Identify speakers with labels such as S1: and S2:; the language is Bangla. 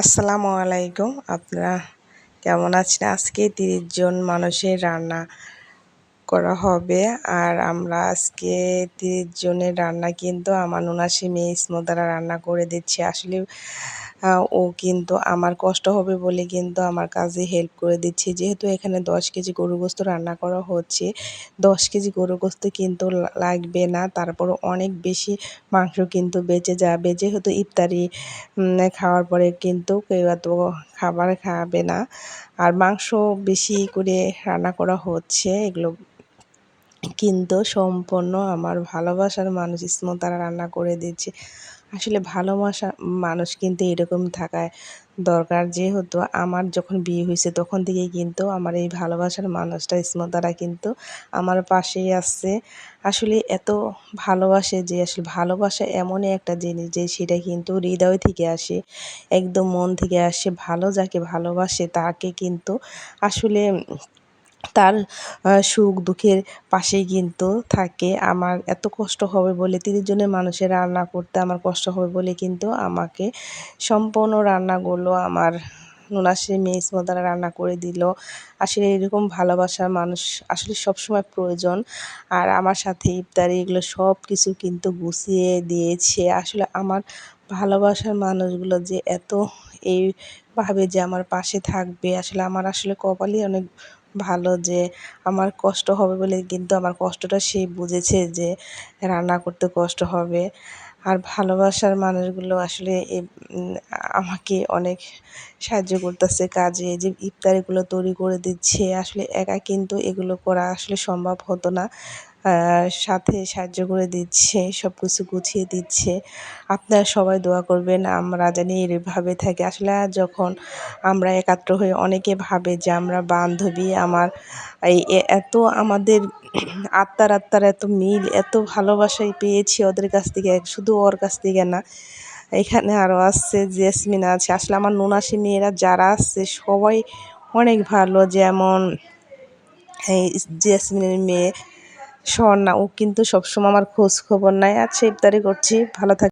S1: আসসালামু আলাইকুম। আপনারা কেমন আছেন? আজকে তিরিশ জন মানুষের রান্না করা হবে। আর আমরা আজকে তিরিশ জনের রান্না কিন্তু আমার নুনাসি মেয়ে ইসমো রান্না করে দিচ্ছি। আসলে ও কিন্তু আমার কষ্ট হবে বলে কিন্তু আমার কাজে হেল্প করে দিচ্ছে। যেহেতু এখানে দশ কেজি গরু গোস্ত রান্না করা হচ্ছে, দশ কেজি গরু গোস্ত কিন্তু লাগবে না। তারপর অনেক বেশি মাংস কিন্তু বেঁচে যাবে। যেহেতু ইফতারি খাওয়ার পরে কিন্তু কেউ এত খাবার খাবে না। আর মাংস বেশি করে রান্না করা হচ্ছে। এগুলো কিন্তু সম্পূর্ণ আমার ভালোবাসার মানুষ স্মতারা রান্না করে দিচ্ছে আসলে ভালোবাসা মানুষ কিন্তু এরকম থাকায় দরকার। যেহেতু আমার যখন বিয়ে হয়েছে তখন থেকেই কিন্তু আমার এই ভালোবাসার মানুষটা স্মতারা কিন্তু আমার পাশেই আসছে আসলে এত ভালোবাসে যে, আসলে ভালোবাসা এমনই একটা জিনিস যে, সেটা কিন্তু হৃদয় থেকে আসে, একদম মন থেকে আসে। ভালো যাকে ভালোবাসে তাকে কিন্তু আসলে তার সুখ দুঃখের পাশেই কিন্তু থাকে। আমার এত কষ্ট হবে বলে তিরিশ জনের মানুষের রান্না করতে আমার কষ্ট হবে বলে কিন্তু আমাকে সম্পূর্ণ রান্নাগুলো আমার নুনাশ্রী মেয়ে দ্বারা রান্না করে দিল। আসলে এরকম ভালোবাসার মানুষ আসলে সবসময় প্রয়োজন। আর আমার সাথে ইফতারি এগুলো সব কিছু কিন্তু গুছিয়ে দিয়েছে। আসলে আমার ভালোবাসার মানুষগুলো যে এত এইভাবে যে আমার পাশে থাকবে, আসলে আমার আসলে কপালই অনেক ভালো যে আমার কষ্ট হবে বলে কিন্তু আমার কষ্টটা সে বুঝেছে যে রান্না করতে কষ্ট হবে। আর ভালোবাসার মানুষগুলো আসলে আমাকে অনেক সাহায্য করতেছে কাজে, যে ইফতারিগুলো তৈরি করে দিচ্ছে। আসলে একা কিন্তু এগুলো করা আসলে সম্ভব হতো না। সাথে সাহায্য করে দিচ্ছে সব কিছু গুছিয়ে দিচ্ছে। আপনারা সবাই দোয়া করবেন, আমরা জানি এভাবে থাকি। আসলে যখন আমরা একাত্র হয়ে অনেকে ভাবে যে আমরা বান্ধবী, আমার এই এত আমাদের আত্মার আত্মার এত মিল, এত ভালোবাসাই পেয়েছি ওদের কাছ থেকে, শুধু ওর কাছ থেকে না। এখানে আরও আসছে জেসমিন আছে। আসলে আমার নুনাসি মেয়েরা যারা আসছে সবাই অনেক ভালো। যেমন এই জেসমিনের মেয়ে স্বর্ণা ও কিন্তু সবসময় আমার খোঁজ খবর নেয়। আচ্ছা ইফতারি করছি। ভালো থাক